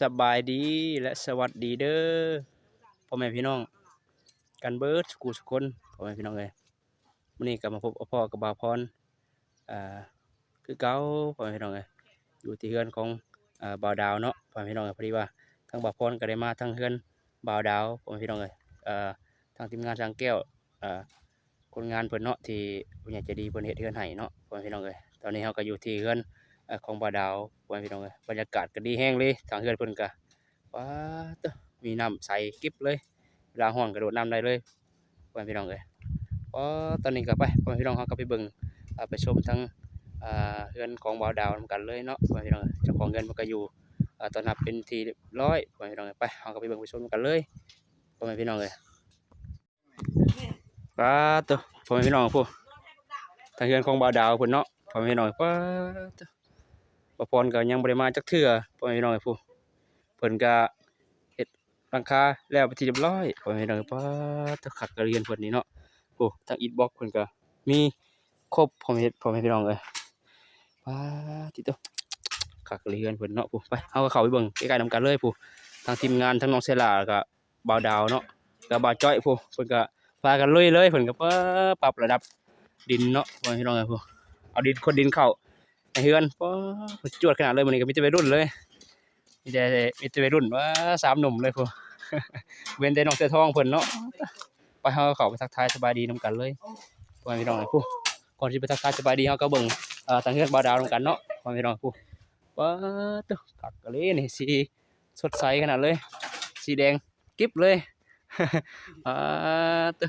สบายดีและสวัสดีเด้อพ่อแม่พี่น้อง กันเบิร์ดสกูสกคนพ่อแม่พี่น้องเลยมื้อนี้ก็มาพบพ่อกับบาพรอ่าคือเก่าพ่อแม่พี่น้องเลยอยู่ที่เฮือนของอ่าบ่าวดาวเนาะพ่อแม่พี่น้องเอ้ยพอดีว่าทางบ่าวพรก็ได้มาทางเฮือนบ่าวดาวพ่อแม่พี่น้องเลยอ่าทางทีมงานทางแก้วอ่าคนงานเพิ่นเนาะที่ผู้ใหญ่ใจดีเพิ่นเฮ็ดเฮือนให้เนาะพ่อแม่พี่น้องเลยตอนนี้เฮาก็อยู่ที่เฮือน ของบ่าวดาวพ่อแม่พี่น้องเอ้ยบรรยากาศก็ดีแฮงเลยทางเฮือนเพิ่นก็ว้าตมีน้ำใสกิ๊บเลยเวลาร้อนกระโดดน้ำได้เลยพ่อแม่พี่น้องเอ้ยว้าตอนนี้ก็ไปพ่อแม่พี่น้องเฮาก็ไปเบิ่งไปชมทั้งเฮือนของบ่าวดาวนำกันเลยเนาะพ่อแม่พี่น้องเจ้าของเฮือนมันก็อยู่ตอนรับเป็นทีร้อยพ่อแม่พี่น้องเอ้ยไปเฮาก็ไปเบิ่งไปชมกันเลยพ่อแม่พี่น้องเอ้ยว้าตะพ่อแม่พี่น้องผู้ทางเฮือนของบ่าวดาวเพิ่นเนาะพ่อแม่พี่น้องว้าตะ ปะพรก็ยังบ่ได้มาจักเทื่อพ่อแม่พี่น้องเอ้ผู้เพิ่นก็เฮ็ดหลังคาแล้วไปที่เรียบร้อยพ่อแม่พี่น้องเอ้ป้าตะคักกระเรียนเพิ่นนี่เนาะโอ้ทางอิฐบล็อกเพิ่นก็มีครบพ่อแม่พ่อแม่พี่น้องเอ้ยป้าติโตคักกระเรียนเพิ่นเนาะผู้ไปเฮาก็เข้าไปเบิ่งใกล้ๆนํกันเลยผู้ทางทีมงานทั้งน้องเซล่าก็บ่าวดาวเนาะก็บ่าวจ้อยผู้เพิ่นก็พากันลุยเลยเพิ่นก็เปิดปรับระดับดินเนาะพ่อแม่พี่น้องเอ้ยผู้เอาดินคนดินเข้า ในเฮือนป้าจวดขนาดเลยมันนี้ก็มีแต่วัยรุ่นเลยมีแต่มีแต่วัยรุ่นว่าสามหนุ่มเลยพวกเว้นแต่น้องเสือทองเพิ่นเนาะไปเฮาเขาไปทักทายสบายดีนํกันเลยพ่อม่พี่น้องผู้ก่อนที่ไปทักทายสบายดีเฮาก็เบิ่งเอ่อทางเฮือนบ่าวดาวนํกันเนาะพ่อม่พี่น้องผู้ว้าตึกักกะเลยนี่สีสดใสขนาดเลย สีแดงกิ๊บเลยอ่าตึ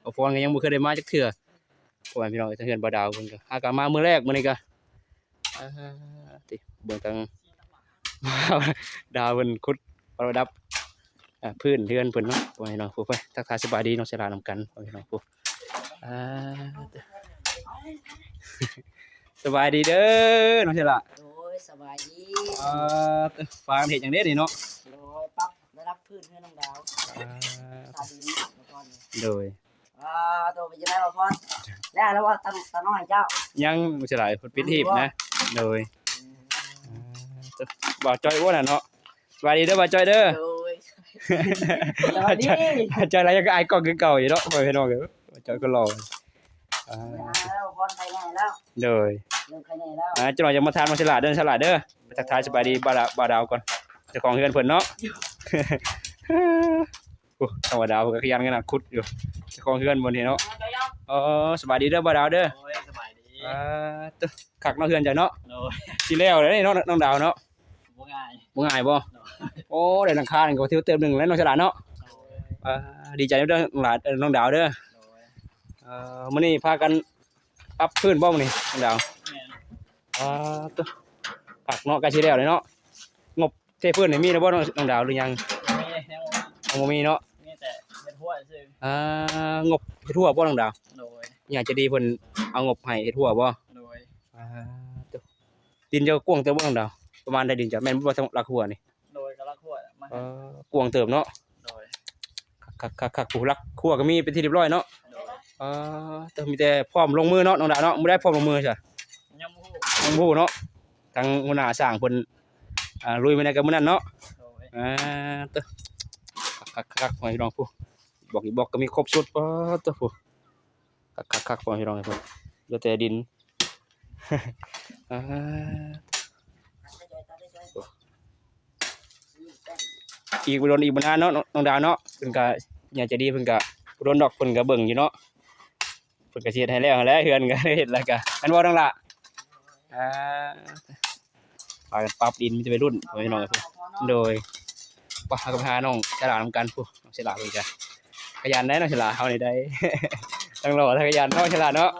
เอฟอนก็ยังบ่เคยได้มาจักเทื่อพ่อม่พี่น้องทางเฮือนบ่าวดาวเพิ่นก็หากนมามื้อแรกมื้อนี้ก็ ติเบิ่งทางดาวเพิ่นขุดประดับอ่าพื้นเรือนเพิ่นเนาะพ่อแม่พี่น้องผู้ไปทักทายสบายดีน้องศิลานำกันพ่อแม่พี่น้องผู้อ่าสบายดีเด้อน้องศิลาโดยสบายดีอ่าฟางเฮ็ดหยังเด้นี่เนาะโดยปรับระดับพื้นให้น้องดาวอ่าตาดินมาก่อนโดยอ่าตัวไปจะได้บ่พอนแล้วแล้วว่าตาตาน้อยเจ้า ยังน้องศิลาเพิ่นปิดหีบนะ โดยอ่าบ่าวจ้อยว่าน่ะเนาะสบายดีเด้อบ่าวจ้อยเด้อ โดยสวัสดี ใจอะไรยังก็ไอ้กล้องคือเก่าอยู่เนาะไปพี่น้องเอ้ยจอยก็รออ่าแล้วพอนใครแน่แล้วเดยเริ่มใครแน่แล้วอ่าจังหวะจะมาทานมาฉลาดเด้อฉลาดเด้อไปทักทายสบายดีบ่าวดาวบ่าวดาวก่อนเจ้าของเฮือนเพิ่นเนาะ โอ้ธรรมดาเพิ่นก็ขยันกันนะขุดอยู่เจ้าของเฮือนบนนี้เนาะ เออสบายดีเด้อบ่าวดาวเด้อ โอ้ยสบายดี อ่าตึ๊กคักเนาะเฮือนจ้ะเนาะโดยสิแล้วเด้อนี่เนาะน้องดาวเนาะบ่ง่าย บ่ง่ายบ่โอ้ได้หลังคานี่ก็ถือเติมหนึงแล้วน้องฉลาดเนาะโดยอ่าดีใจเด้อน้องหลาดเอ้อน้องดาวเด้อโดยเอ่อมื้อนี้พากันปรับพื้นบ่มื้อนี้น้องดาว แม่นอ่าตัวผักเนาะใกล้สิแล้วเลยเนาะงบเทพื้นนี่มีแล้วบ่น้องน้องดาวหรือยังมีแนวยังบ่มีเนาะมีแต่เป็นหัวซื่ออ่างบเฮ็ดทั่วบ่น้องดาวโดย อยากจะดีเพิ่นเอางบให้เฮ็ดทั่วบ่โดยอ่าตัวดินจะกว้างเติบบ่น้องดาวประมาณได้ดินจะแม่นบ่ทั้งหลักหัวนี่โดยกะลักหัวมาเอ่อกว้างเติบเนาะโดยคักๆๆผู้หลักหัวก็มีเป็นที่เรียบร้อยเนาะโดยอ่าแต่มีแต่พร้อมลงมือเนาะน้องดาวเนาะบ่ได้พร้อมลงมือใช่ยังบ่ฮู้น้องผู้เนาะทางหัวหน้าสร้างเพิ่นอ่าลุยมาในกับมื้อนั้นเนาะโดยอ่าเตอะคักคักคักพ่อพี่น้องผู้บอกอีกบอกก็มีครบชุดปะเตอะผู้ คักคักคักพ่อพี่น้องไอ้ผู้เหลือแต่ดินอีกบ่โดนอีกบ่นานเนาะน้องดาวเนาะเพิ่นก็อยากจะดีเพิ่นก็บ่โดนดอกเพิ่นก็เบิ่งอยู่เนาะเพิ่นก็สิเฮ็ดให้แล้วแล้วเฮือนก็เฮ็ดแล้วก็อันบ่ต้องล่ะอ่าพากันปรับดินมันจะไปรุ่นพ่อพี่น้องไอ้ผู้โดยปะกับพาน้องฉลาดนำกันผู้น้องฉลาดเพิ่นจ้ะขยันได้น้องฉลาดเฮานี่ได้ ตั้งรอถ้าขยันน้องฉลาดเนาะ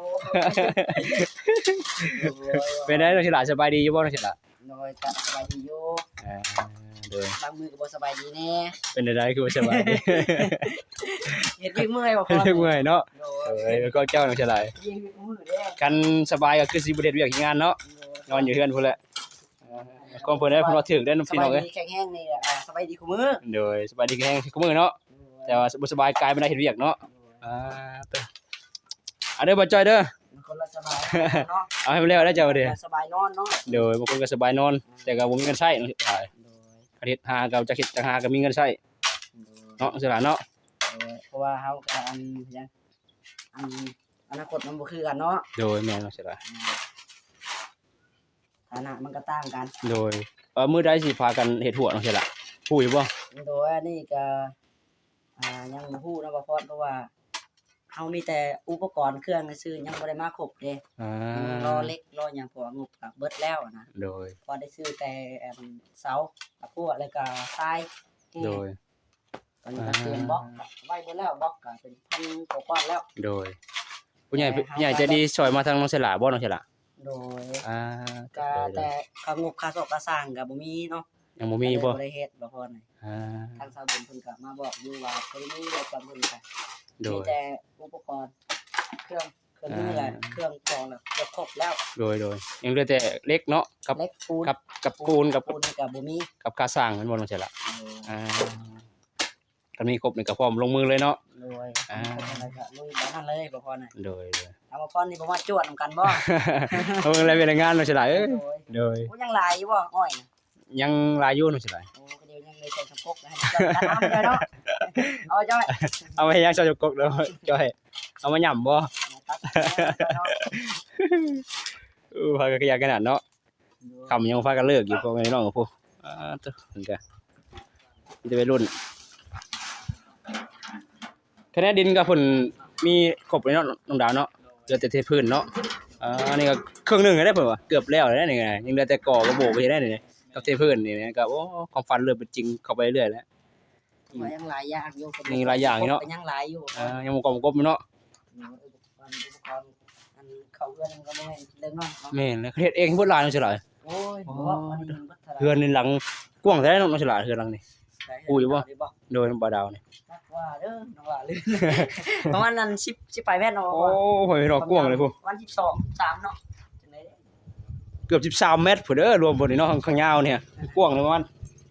เป็นได้น้องฉลาดสบายดีอยู่บ่น้องฉลาดโดยก็สบายดีอยู่อ่าโดยบางมือก็บ่สบายดีแน่เป็นได้คือว่าสบายดีเฮ็ดวิ่งเมื่อยบ่พอนเรื่องเมื่อยเนาะโดเอยอก็เจ้าน้องฉลาดวิ่งมือเด้กันสบายก็คือสิบ่ได้เวียกเฮ็ดงานเนาะนอนอยู่เฮือนพุ่นแหละอ่าก็เพิ่นได้เพิ่นว่าถึกได้น้องสพี่บาน้อยงเอ้ยดีแข็งแรงนี่อ่าสบายดีคุมือโดยสบายดีแฮงคุมื้อเนาะแต่ว่าบ่สบายกายบ่ได้เฮ็ดเวียกเนาะอ่า เด้ออะเด้อบ่จ้อยเด้อคนละสบายเนาะเอาให้มันแล้วได้เจ้าเด้อสบายนอนเนาะโดยบางคนก็สบายนอน แต่ก็บ่มีเงินใช้เนาะสิตายคันเฮ็ดหาก็จะเฮ็ดจะหาก็มีเงินใช้เนาะสิล่ะเนาะเออเพราะว่าเฮาก็อันยังอันอนาคตมันบ่คือกันเนาะโดยแม่นเนาะสิล่ะฐานะมันก็ต่างกัน โดยเอ่อมื้อใดสิพากันเฮ็ดหัวเนาะสิล่ะฮู้อยู่บ่โดยอันนี้ก็อ่ายังบ่ฮู้นะบ่พอดเพราะว่า เฮามีแต่อุปกรณ์เครื่องซื้อยังบ่ได้มาครบเด้อ่ายังรอเล็กรอหยังเพราะว่างบก็เบิดแล้วนะโดย พอได้ซื้อแต่อันเสาตะกั่วแล้วก็ทรายแห้งโดย ตอนนี้ก็เตรียมบล็อกก็ไว้เบิดแล้วบล็อกก็เป็นพันกว่าก้อนแล้ว โดย ผู้ใหญ่แต่ผู้ใหญ่ใจะดีช่วยมาทางน้องสิล่ะบ่น้องสิล่ะโดย อ่าก็โดยแต่ค่างบค่าสอกค่าสร้างก็บ่มีเนาะ ยังบ่มีบ่ก็เลยได้เฮ็ดบ่พอนี่อ่าทางสาวบุญเพิ่นก็มาบอกอยู่ว่าเพิ่นมีรถประมูลก็โดมียแต่อุปกรณ์เครื่องเครื่องมือและอ่าเครื่องกรองแล้วเกือบครบแล้วโดยโดยยังเหลือแต่เล็กเนาะกับ เล็กปูนกับกับปูนกับปูนนี่ก็บ่มีกับค่าสร้างมันบ่น้องสิล่ะเอออ่ากันมีครบนี่ก็พร้อมลงมือเลยเนาะโดยอ่า อะไรก็ลุยแบบนั้นเลยบ่พอน่ะโดยโดยเอามาพรนี่บ่มาจวดนํกันบ่ เอาอะไรเป็นงานน้องสิล่ะเอ้ยโดยโดย โอ้ยังหลายอยู่บ่อ้อยน่ะ ยังหลายอยู่น้องสิล่ะโอ้ก็เดี๋ยวยังเลยใส่สะพกนะให้มันตัดน้ำเลยเนาะเอาจ้อยเอาไว้ยังชาวกกเด้อจ้อยเอามาหย่ำบ่ตัดเนาะเออพากันขยันขนาดเนาะคำยังบ่พากันเลิกอยู่พวกไอ้น้องกับพวกอ่าตัวเหมือนกันมีแต่วัยรุ่นคะแนนดินกับเพิ่นมีครบเลยเนาะน้องดาวเนาะเหลือแต่เทพื้นเนาะอ่าอันนี้ก็ครึ่งหนึงได้เพิ่นว่าเกือบแล้วได้นี่ไงยังเหลือแต่ก่อกับโบกไปได้นี่ กับเทพื้นนี่นะก็โอ้ความฝันเริ่มเป็นจริงเข้าไปเรื่อยแล้ว ว่ายังหลายอย่างอยู่มีหลายอย่างอยู่เนาะ ก็ยังหลายอยู่อ่ายังบ่กลมกบเนาะอุปกรณ์อุปกรณ์อันเข้าเรือนมันก็บ่แม่นเรื่องน้อยเนาะแม่นแล้วเฮ็ดเองเพิ่นหลายเนาะสิล่ะโอ้ยบ่ว่าวันนี้มันบ่ทันเฮือนในหลังกว้างแท้เนาะน้องสิล่ะเฮือนหลังนี่อุ้ยบ่โดยบ่ดาวนี่ตักว่าเด้อน้องว่าเลยประมาณนั้น10 10ไปแม่นเนาะโอ้โหพี่น้องกว้างเลยพุ่นวัน12 3เนาะ จังได๋เกือบ13เมตรพุ่นเด้อรวมบ่นี่เนาะข้างยาวเนี่ยกว้างเลยประมาณ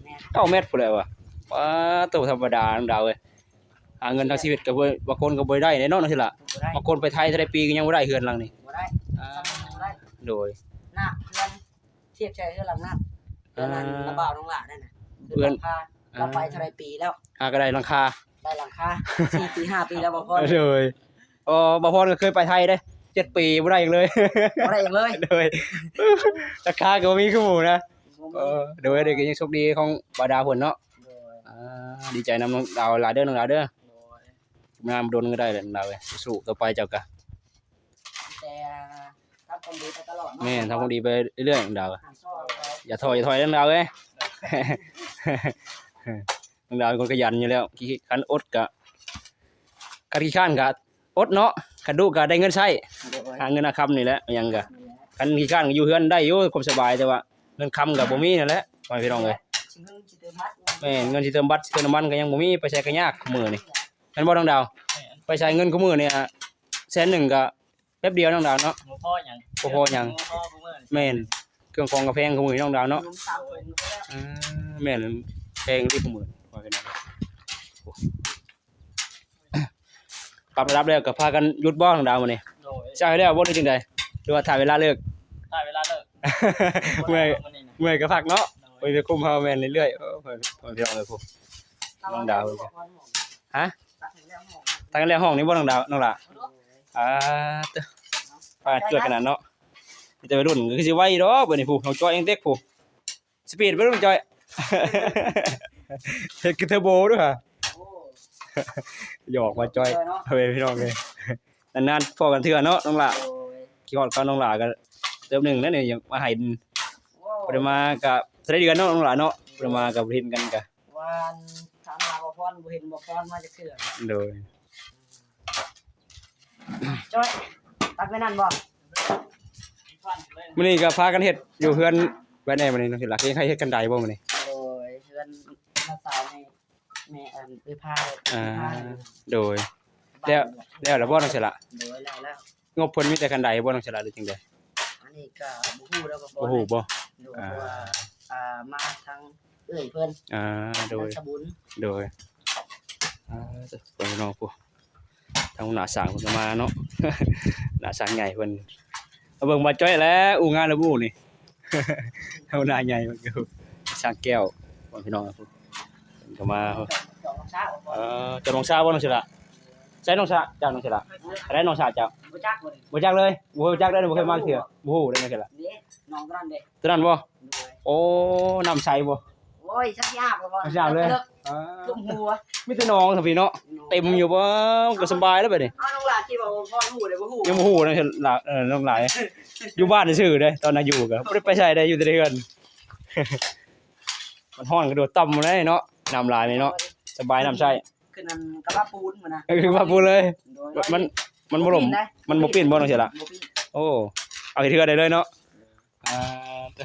แม่น9เมตรพุ่นเลยว่ะว้าตัวธรรมดาน้องดาวเอ้ยหาเงินทางชีวิตก็บ่บางคนก็บ่ได้แน่เนาะน้องสิล่ะบ่ได้บางคนไปไทยเท่าใดปีก็ยังบ่ได้เฮือนหลังนี่บ่ได้อ่าซ้ำบ่ได้โดยหน้าเพื่อนเทียบใจเพื่อนหลังหน้าเพื่อนนั้นอ่าระบ่าวน้องหลานนั่นน่ะเพื่อนพาเราไปเท่าไรปีแล้วหาก็ได้หลังคาได้หลังคาสี่ปีห้าปีแล้วบ่พอโดยอ๋อบ่พรก็เคยไปไทยเด้ เจ็ดปีบ่ได้อีกเลยบ่ได้อีกเลยโดยราคาก็บ่มีคือหมู่นะเออโดยเด็กก็ยังโชคดีของบาดาผลเนาะโดยอ่าดีใจนำน้องดาวหลายเด้อน้องดาวเด้อโดยงามโดนก็ได้เลยน้องดาวเอ้ยสู้ต่อไปเจ้ากะแต่ทำความดีไปตลอดเนาะแม่นทำความดีไปเรื่อยๆน้องดาวหาซ่อไปอย่าถอยอย่าถอยน้องดาวเอ้ย น้องดาวเป็นคนขยันอยู่แล้วขี้คันอดกะคันขี้ข้านกะอดเนาะ คันดุกะได้เงินใช้โดยหาเงินอาคำนี่แหละยังกะนี่แหละคันขี้ข้านก็อยู่เฮือนได้อยู่ความสบายแต่ว่าเงินคำก็บ่มีนั่นแหละพ่อแม่พี่น้องเอ้ยชิงเงินชิเติมพัดแม่นเงินสิเติมบัตรสิเติมน้ำมันก็ยังบ่มีไปใช้ก็ยากมื้อนี่แม่นบ่น้องดาวแม่นไปใช้เงินคู่มือเนี่ยแสนหนึ่งก็แป๊บเดียวน้องดาวเนาะบ่พอหยังบ่พอหยังบ่พอกูมื้อแม่นเครื่องฟองกาแฟคู่มือน้องดาวเนาะลุงสาวคนก็แล้วอ่าแม่นแพงที่คู่มือว่าเป็นไงโอ้ปรับระดับแล้วก็พากันหยุดบ่น้องดาวมื้อนี้โดยใช่แล้วบ่ได้จังไดหรือว่าถ่ายเวลาเลิกได้เวลาเลิกเมื่อยมื้อนี้นะเมื่อยก็พักเนาะโดไปยจะคุมเฮาแม่นเรื่อยๆเออเพิ่นเพิ่นพี่น้องเอ้ยพวกน้องดาวฮะตัดให้แล้วหมอทางแล้วห้องนี้บ่น้องดาวน้องล่ะอ่าเด้อปาดเกิดขนาดเนาะมีแต่วัยรุ่นก็คือสิไวดอกบัดนี้ผู้น้องจ้อยยังเด็กผู้สปีดบ่น้องจ้อยเฮ็ดคือเทอร์โบด้วยค่ะโอ้ หยอกว่าจ้อยเนาะเฮ้ยพี่น้องเอ้ยนานๆพอกันเทื่อเนาะน้องล่ะโอ้ยคิดฮอดกับน้องล่ะก็เติมหนึงแล้วนี่ยังมาให้โอ้บ่ได้มากับสได้เดือนเนาะน้องล่ะเนาะบ่ได้มากับเห็นกันกะวันถามหาบ่พรบ่เห็นบ่พรมาจะเชื่อโดยจ้อยตักไว้นั่นบ่ฟันเลยมื้อนี้ก็พากันเฮ็ดอยู่เฮือนไว้แน่มื้อนี้น้องสิล่ะยังใครเฮ็ดกันได้บ่มื้อนี้โดยเพื่อนน้าสาวใน แม่อันไปพาเลยอ่าไปพาเลยโดย แล้ว แล้วล่ะบ่น้องสิล่ะโดยแล้วแล้วงบเพิ่นมีแต่กันใดบ่น้องสิล่ะหรือจังได๋อันนี้ก็บ่ฮู้แล้วก็บ่ฮู้บ่โดยเพราะว่าอ่ามาทางเอ้ยเพิ่นอ่า โดยนามสบุญโดยอ่าเด้อเพิ่นน้องผู้ทางหน้าสร้างเพิ่นก็มาเนาะ หน้าสร้างใหญ่เพิ่นเอาเบิ่งมาจ้อยแล้วอูงานแล้วบู้นี่เอาหน้าใหญ่มันก็สร้างแก้วพ่อพี่น้อง เพิ่นก็มาจองช้าบ่พอเอ่อเจะน้องชาบ่น้องชละใช่น้องชาเจ้าน้องชละอะไรน้องชาเจ้าบ่จักบ่นี่บ่จักเลยบ่รู้จักได้บ่เคยมาเทื่อบ่ฮู้ได้น้องชละนี่น้องนั่นเด้ตัวนั้นบ่โอ้น้ำใสบ่โอ้ยชักยากบ่พอชักยากเลยอ่าทุ่มหัวมีแต่น้องซั่นพี่เนาะเต็มอยู่บ่ก็สบายแล้วบัดนี้อ้าวน้องหลานคิดว่าพ่อหูเลยบ่ฮู้ยังบ่ฮู้นะหลาเออน้องหลายอยู่บ้านซื่อๆเด้ตอนนั้นอยู่ก็บ่ได้ไปใช้ได้อยู่แต่ในเรือนมันฮ้อนกระโดดต่ำเลยเนาะ น้ำลายนี่เนาะสบายน้ำใช้คือนั่นกระบะปูนเหมือนนะก็คือว่าพูดเลย มันมันบ่ล่มได้มันบ่ปิ้นบ่น้องเสียละบ่ปิ้นโอ้เอาให้เทื่อได้เลยเนาะอ่าแต่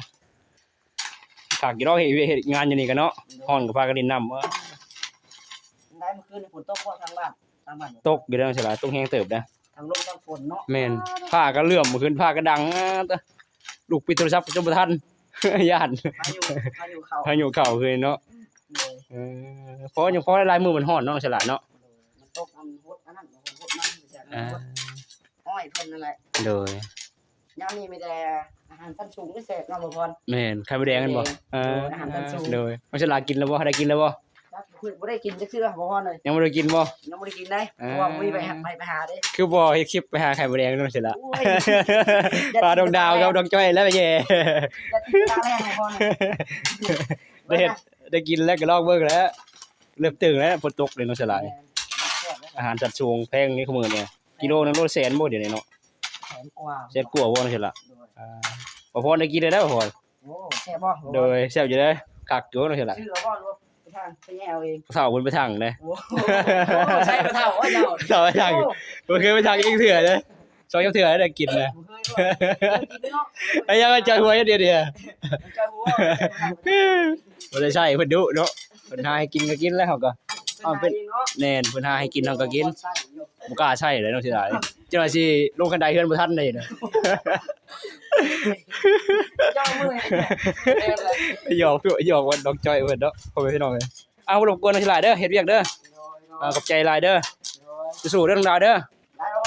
ฝากกี่รอบเฮ็ดเฮ็ดงานอยู่นี่กันเนาะฮ้อนก็พากันดินน้ำว่าได้เมื่อคืนนี่ฝนตกบ่ทางบ้านทางบ้านบ่ตกอยู่แล้วน้องเสียละตกแห้งเติบนะทางลมทางฝนเนาะแม่นผ้าก็เลื่อมเมื่อคืนผ้าก็ดังอ่าแต่ลูกปิดโทรศัพท์จนบ่ทันย่านพายุพายุเข้าพายุเข้าคืนเนาะ เลยเออเพราะยังเพราะลายมือมันฮ้อนเนาะน้องเสียละเนาะมันตกอันฮดอันนั้นฮดฮดนั่นจากอ่าอ้อยเพิ่นนั่นแหละโดยยามนี้มีแต่อาหารชั้นสูงพิเศษเนาะบ่พร แม่นไข่มดแดงกันบ่เอออาหารชั้นสูงโดยน้องเสียละกินแล้วบ่ได้กินแล้วบ่จักคุยบ่ได้กินจักเทื่อบ่พรเลยยังบ่ได้กินบ่ ยังบ่ได้กินได้เพอ่าราะว่าบ่มีไปหาไปไปหาเด้ คือบ่เฮ็ดคลิปไปหาไข่มดแดงน้องเสียละโอ้ย ปลาดงดาวกับดงจ้อยแล้วไปแย่ จะติดตาแรงบ่พรเลยได้เฮ็ด ได้กินแล้วก็ลอกเบิ่งแล้ว เริ่มตึงแล้วฝนตกเลยเนาะเสียหลาย อาหารจัดสูงแพงนี่คือมื้อเนี่ยกิโลนึงโลละแสนบ่เดี๋ยวนี้เนาะแสนกว่าแสนกว่าบ่เนาะเสียละโดยอ่าบ่พอได้กินได้แล้วบ่พอโอ้แซ่บบ่โดยแซ่บอยู่เด้อคักอยู่เนาะเสียละชื่อบ่รู้ไปทางไปแย่เอาเองเฒ่าเพิ่นไปทางเด้โอ้โหใช่ไปเท่าว่าเจ้าเฒ่าไปทางบ่เคยไปทางอีกเถื่อเด้อ สองเถื่อได้กินนะบ่เคยว่ากินเนาะไอ้ยังใจหัวอย่างเดียวเดียวเจ้าหัวบ่ได้ใช่เพิ่นดุเนาะเพิ่นหาให้กินก็กินแล้วเขาก็เอาเป็นเนาะแน่นเพิ่นหาให้กินเฮาก็กินใช่อยู่บ่กล้าใช่เลยเนาะเสียดายจังว่าสิลงคันไดเฮือนบ่ทันเลยเนาะเจ้ามือเด้อเลยหยอกด้วยหยอกวันดอกจอยเพิ่นเนาะพ่อแม่พี่น้องเอ้ยเอารบกวนหลายเด้อเฮ็ดเวียกเด้ออ่าขอบใจหลายเด้อสู้ๆเรื่องราวเด้อ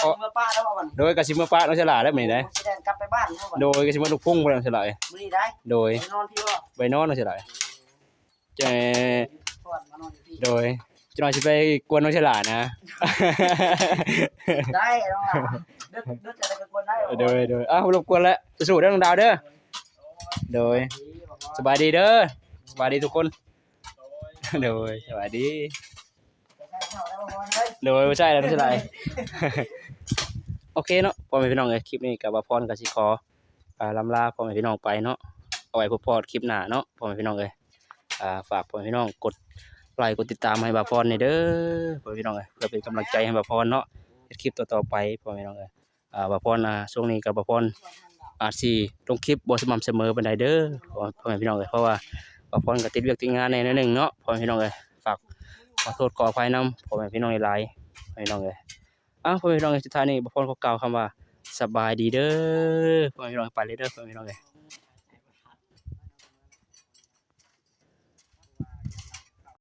แล้วเราเมื่อป้าแล้วบ่โดยกสิมาปะน้องฉลาดได้มื้อนี้ได้แสดงกลับไปบ้านเนาะโดยกสิมาลูกพุ่งบ่น้องฉลาดมื้อนี้ได้โดยไปนอนที่ว่าไปนอนน้องฉลาดจะทอดมาโดยจะนอยสิไปกวนน้องฉลาดนะ ได้น้องล่ะดึกดึกจะไปกวนได้โดยโดยอ้าวรบกวนแล้วสู้ๆเรื่องราวเด้อโดยสบายดีเด้อสบายดีทุกคนโดยสบายดีโดยบ่ใช่แล้วไม่ใช่ไร อเคเนาะพ่อแม่พี่น้องเอ้ยคลิปนี้กับว่าพรกับสิขอลำลาพ่อแม่พี่น้องไปเนาะเอาไว้พบพอดคลิปหน้าเนาะพ่อแม่พี่น้องเอ้ยฝากพ่อแม่พี่น้องกดไลค์กดติดตามให้บาพรนี่เด้อพ่อแม่พี่น้องเอ้ยเพื่อเป็นกำลังใจให้บาพรเนาะคลิปต่อๆไปพ่อแม่พี่น้องเอ้ยบาพรอ่าช่วงนี้กับบาพรอาจสิลงคลิปบ่สม่ำเสมอปานใดเด้อพ่อแม่พี่น้องเอ้ยเพราะว่าบาพรก็ติดเวียกติดงานในนิดนึงเนาะพ่อแม่พี่น้องเอ้ยฝากขอโทษขออภัยนํพ่อแม่พี่น้องหลายพ่อแม่พี่น้องเอ้ย อ้าวพ่อแม่พี่น้องสุดท้ายนี่บ่พรขอกล่าวคำว่าสบายดีเด้อพ่อแม่พี่น้องไปเลยเด้อพ่อแม่พี่น้องเลย